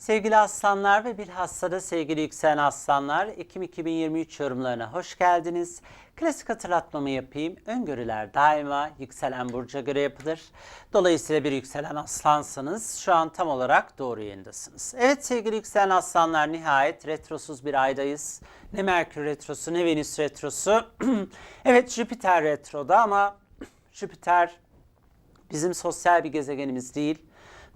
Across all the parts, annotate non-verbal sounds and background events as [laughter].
Sevgili aslanlar ve bilhassa da sevgili yükselen aslanlar, Ekim 2023 yorumlarına hoş geldiniz. Klasik hatırlatmamı yapayım. Öngörüler daima yükselen burca göre yapılır. Dolayısıyla bir yükselen aslansanız şu an tam olarak doğru yerindesiniz. Evet sevgili yükselen aslanlar nihayet retrosuz bir aydayız. Ne Merkür retrosu ne Venüs retrosu. [clears throat] evet Jüpiter retroda ama [clears throat] Jüpiter bizim sosyal bir gezegenimiz değil.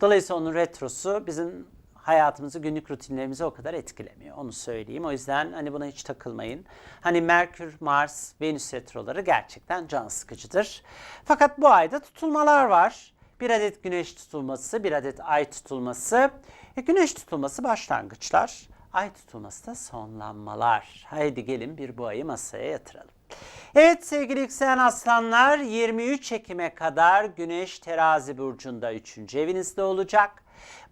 Dolayısıyla onun retrosu bizim hayatımızı, günlük rutinlerimizi o kadar etkilemiyor. Onu söyleyeyim. O yüzden hani buna hiç takılmayın. Hani Merkür, Mars, Venüs retroları gerçekten can sıkıcıdır. Fakat bu ayda tutulmalar var. Bir adet güneş tutulması, bir adet ay tutulması. E, güneş tutulması başlangıçlar. Ay tutulması da sonlanmalar. Haydi gelin bir bu ayı masaya yatıralım. Evet sevgili yükselen aslanlar 23 Ekim'e kadar Güneş terazi burcunda 3. evinizde olacak.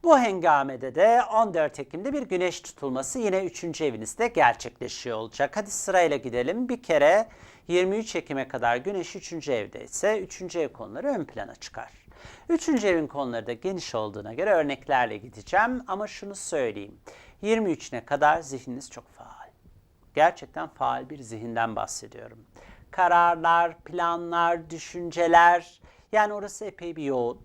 Bu hengamede de 14 Ekim'de bir güneş tutulması yine 3. evinizde gerçekleşiyor olacak. Hadi sırayla gidelim. Bir kere 23 Ekim'e kadar güneş 3. evde ise 3. ev konuları ön plana çıkar. 3. evin konuları da geniş olduğuna göre örneklerle gideceğim ama şunu söyleyeyim. 23'üne kadar zihniniz çok faal. Gerçekten faal bir zihinden bahsediyorum. Kararlar, planlar, düşünceler yani orası epey bir yoğun.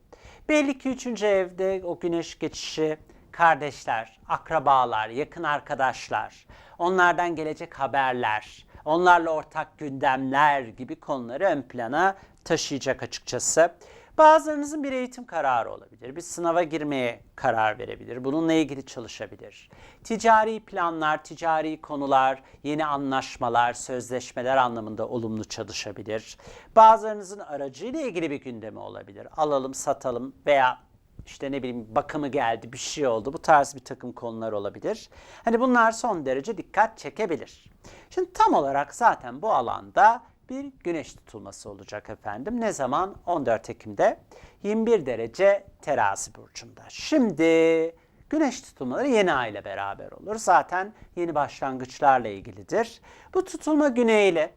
Belli ki 3. evde o güneş geçişi kardeşler, akrabalar, yakın arkadaşlar, onlardan gelecek haberler, onlarla ortak gündemler gibi konuları ön plana taşıyacak açıkçası. Bazılarınızın bir eğitim kararı olabilir. Bir sınava girmeye karar verebilir. Bununla ilgili çalışabilir. Ticari planlar, ticari konular, yeni anlaşmalar, sözleşmeler anlamında olumlu çalışabilir. Bazılarınızın aracıyla ilgili bir gündemi olabilir. Alalım, satalım veya işte ne bileyim bakımı geldi, bir şey oldu. Bu tarz bir takım konular olabilir. Hani bunlar son derece dikkat çekebilir. Şimdi tam olarak zaten bu alanda bir güneş tutulması olacak efendim. Ne zaman? 14 Ekim'de 21 derece terazi burcunda. Şimdi güneş tutulmaları yeni ay ile beraber olur. Zaten yeni başlangıçlarla ilgilidir. Bu tutulma güneyle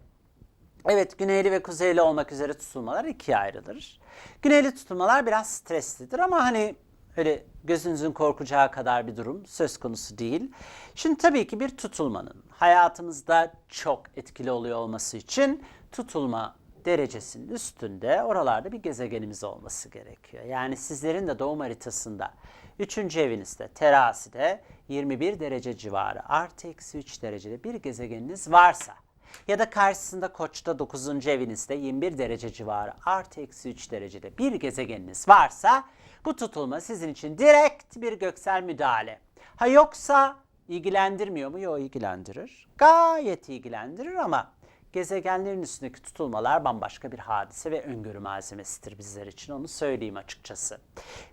Evet güneyli ve kuzeyli olmak üzere tutulmalar ikiye ayrılır. Güneyli tutulmalar biraz streslidir ama hani öyle gözünüzün korkacağı kadar bir durum söz konusu değil. Şimdi tabii ki bir tutulmanın hayatımızda çok etkili oluyor olması için tutulma derecesinin üstünde oralarda bir gezegenimiz olması gerekiyor. Yani sizlerin de doğum haritasında 3. evinizde terazide 21 derece civarı artı eksi 3 derecede bir gezegeniniz varsa ya da karşısında koçta 9. evinizde 21 derece civarı artı eksi 3 derecede bir gezegeniniz varsa bu tutulma sizin için direkt bir göksel müdahale. Ha yoksa ilgilendirmiyor mu? Yok ilgilendirir. Gayet ilgilendirir ama gezegenlerin üstündeki tutulmalar bambaşka bir hadise ve öngörü malzemesidir bizler için onu söyleyeyim açıkçası.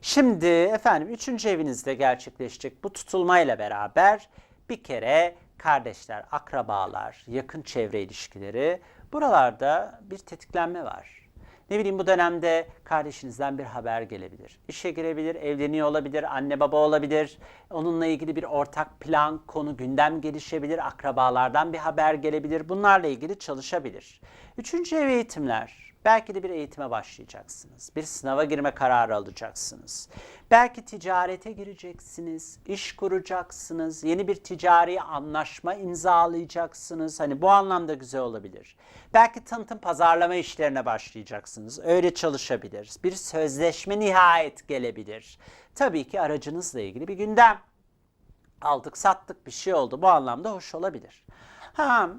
Şimdi efendim 3. evinizde gerçekleşecek bu tutulmayla beraber bir kere kardeşler, akrabalar, yakın çevre ilişkileri buralarda bir tetiklenme var. Ne bileyim bu dönemde kardeşinizden bir haber gelebilir. İşe girebilir, evleniyor olabilir, anne baba olabilir. Onunla ilgili bir ortak plan, konu, gündem gelişebilir. Akrabalardan bir haber gelebilir. Bunlarla ilgili çalışabilir. Üçüncü ev eğitimler. Belki de bir eğitime başlayacaksınız. Bir sınava girme kararı alacaksınız. Belki ticarete gireceksiniz, iş kuracaksınız, yeni bir ticari anlaşma imzalayacaksınız. Hani bu anlamda güzel olabilir. Belki tanıtım pazarlama işlerine başlayacaksınız. Öyle çalışabilir. Bir sözleşme nihayet gelebilir. Tabii ki aracınızla ilgili bir gündem. Aldık sattık bir şey oldu. Bu anlamda hoş olabilir. Ha,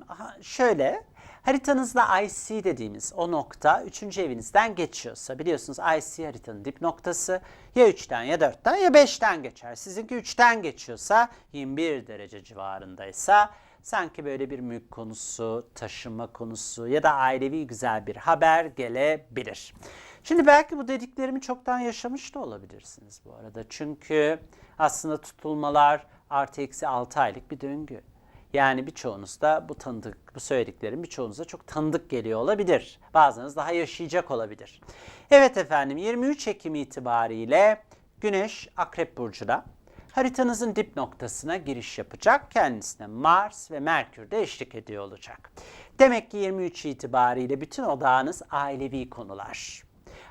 şöyle Haritanızda IC dediğimiz o nokta 3. evinizden geçiyorsa biliyorsunuz IC haritanın dip noktası ya 3'ten ya 4'ten ya 5'ten geçer. Sizinki 3'ten geçiyorsa 21 derece civarındaysa sanki böyle bir mülk konusu, taşıma konusu ya da ailevi güzel bir haber gelebilir. Şimdi belki bu dediklerimi çoktan yaşamış da olabilirsiniz bu arada. Çünkü aslında tutulmalar artı eksi 6 aylık bir döngü. Yani birçoğunuz da bu tanıdık, bu söylediklerim birçoğunuza çok tanıdık geliyor olabilir. Bazınız daha yaşayacak olabilir. Evet efendim 23 Ekim itibariyle Güneş Akrep Burcu'da haritanızın dip noktasına giriş yapacak. Kendisine Mars ve Merkür de eşlik ediyor olacak. Demek ki 23 itibariyle bütün odağınız ailevi konular.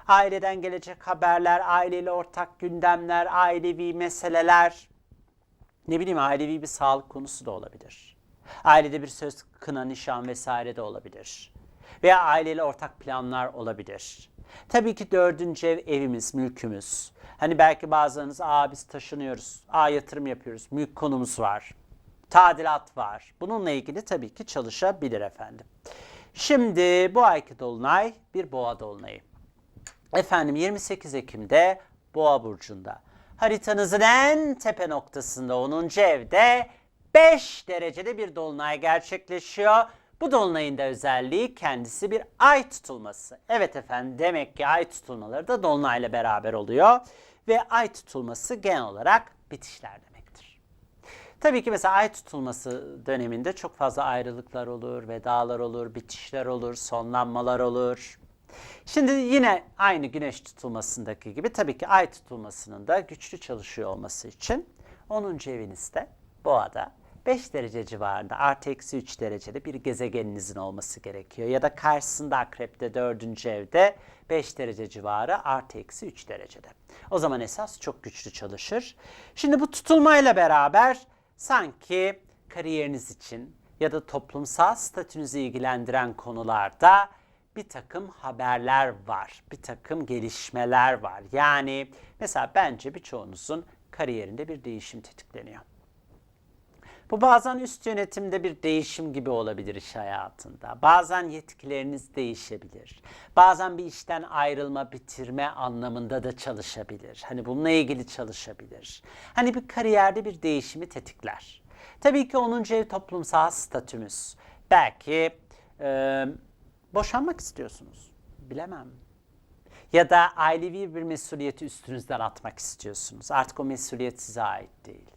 Aileden gelecek haberler, aileyle ortak gündemler, ailevi meseleler, Ne bileyim ailevi bir sağlık konusu da olabilir. Ailede bir söz kına, nişan vesaire de olabilir. Veya aileyle ortak planlar olabilir. Tabii ki dördüncü ev evimiz, mülkümüz. Hani belki bazılarınız aa biz taşınıyoruz, aa yatırım yapıyoruz, mülk konumuz var, tadilat var. Bununla ilgili tabii ki çalışabilir efendim. Şimdi bu ayki dolunay bir boğa dolunayı. Efendim 28 Ekim'de Boğa burcunda. Haritanızın en tepe noktasında 10. evde 5 derecede bir dolunay gerçekleşiyor. Bu dolunayın da özelliği kendisi bir ay tutulması. Evet efendim demek ki ay tutulmaları da dolunayla beraber oluyor. Ve ay tutulması genel olarak bitişler demektir. Tabii ki mesela ay tutulması döneminde çok fazla ayrılıklar olur, vedalar olur, bitişler olur, sonlanmalar olur. Şimdi yine aynı güneş tutulmasındaki gibi tabii ki ay tutulmasının da güçlü çalışıyor olması için 10. evinizde boğada 5 derece civarında artı eksi 3 derecede bir gezegeninizin olması gerekiyor. Ya da karşısında akrepte 4. evde 5 derece civarı artı eksi 3 derecede. O zaman esas çok güçlü çalışır. Şimdi bu tutulmayla beraber sanki kariyeriniz için ya da toplumsal statünüzü ilgilendiren konularda bir takım haberler var, bir takım gelişmeler var. Yani mesela bence birçoğunuzun kariyerinde bir değişim tetikleniyor. Bu bazen üst yönetimde bir değişim gibi olabilir iş hayatında. Bazen yetkileriniz değişebilir. Bazen bir işten ayrılma, bitirme anlamında da çalışabilir. Hani bununla ilgili çalışabilir. Hani bir kariyerde bir değişimi tetikler. Tabii ki 10. ev toplumsal statümüz. Belki e, boşanmak istiyorsunuz. Bilemem. Ya da ailevi bir mesuliyeti üstünüzden atmak istiyorsunuz. Artık o mesuliyet size ait değil.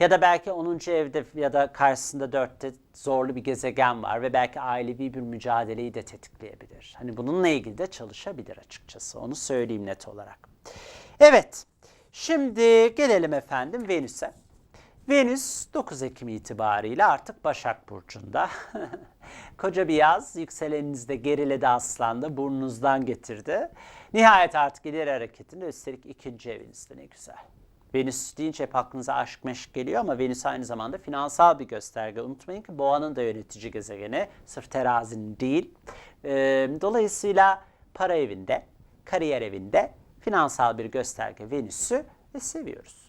Ya da belki 10. evde ya da karşısında 4'te zorlu bir gezegen var ve belki ailevi bir mücadeleyi de tetikleyebilir. Hani bununla ilgili de çalışabilir açıkçası. Onu söyleyeyim net olarak. Evet. Şimdi gelelim efendim Venüs'e. Venüs 9 Ekim itibariyle artık Başak Burcu'nda. [laughs] Koca bir yaz yükseleninizde geriledi aslanda burnunuzdan getirdi. Nihayet artık ileri hareketinde üstelik ikinci evinizde ne güzel. Venüs deyince hep aklınıza aşk meşk geliyor ama Venüs aynı zamanda finansal bir gösterge. Unutmayın ki boğanın da yönetici gezegeni. Sırf terazinin değil. Ee, dolayısıyla para evinde, kariyer evinde finansal bir gösterge Venüs'ü ve seviyoruz.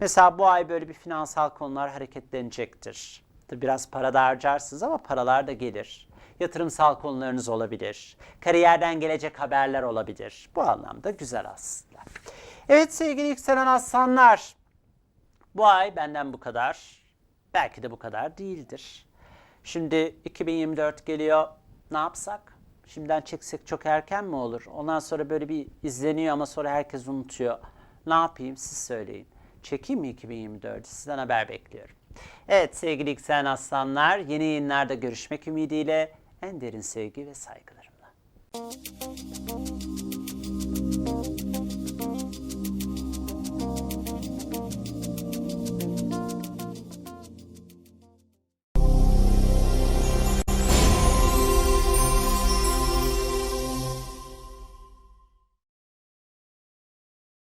Mesela bu ay böyle bir finansal konular hareketlenecektir. Biraz para da harcarsınız ama paralar da gelir. Yatırımsal konularınız olabilir. Kariyerden gelecek haberler olabilir. Bu anlamda güzel aslında. Evet sevgili yükselen aslanlar. Bu ay benden bu kadar. Belki de bu kadar değildir. Şimdi 2024 geliyor. Ne yapsak? Şimdiden çeksek çok erken mi olur? Ondan sonra böyle bir izleniyor ama sonra herkes unutuyor. Ne yapayım siz söyleyin. Çekeyim mi 2024'ü? Sizden haber bekliyorum. Evet sevgili yükselen aslanlar yeni yayınlarda görüşmek ümidiyle en derin sevgi ve saygılarımla.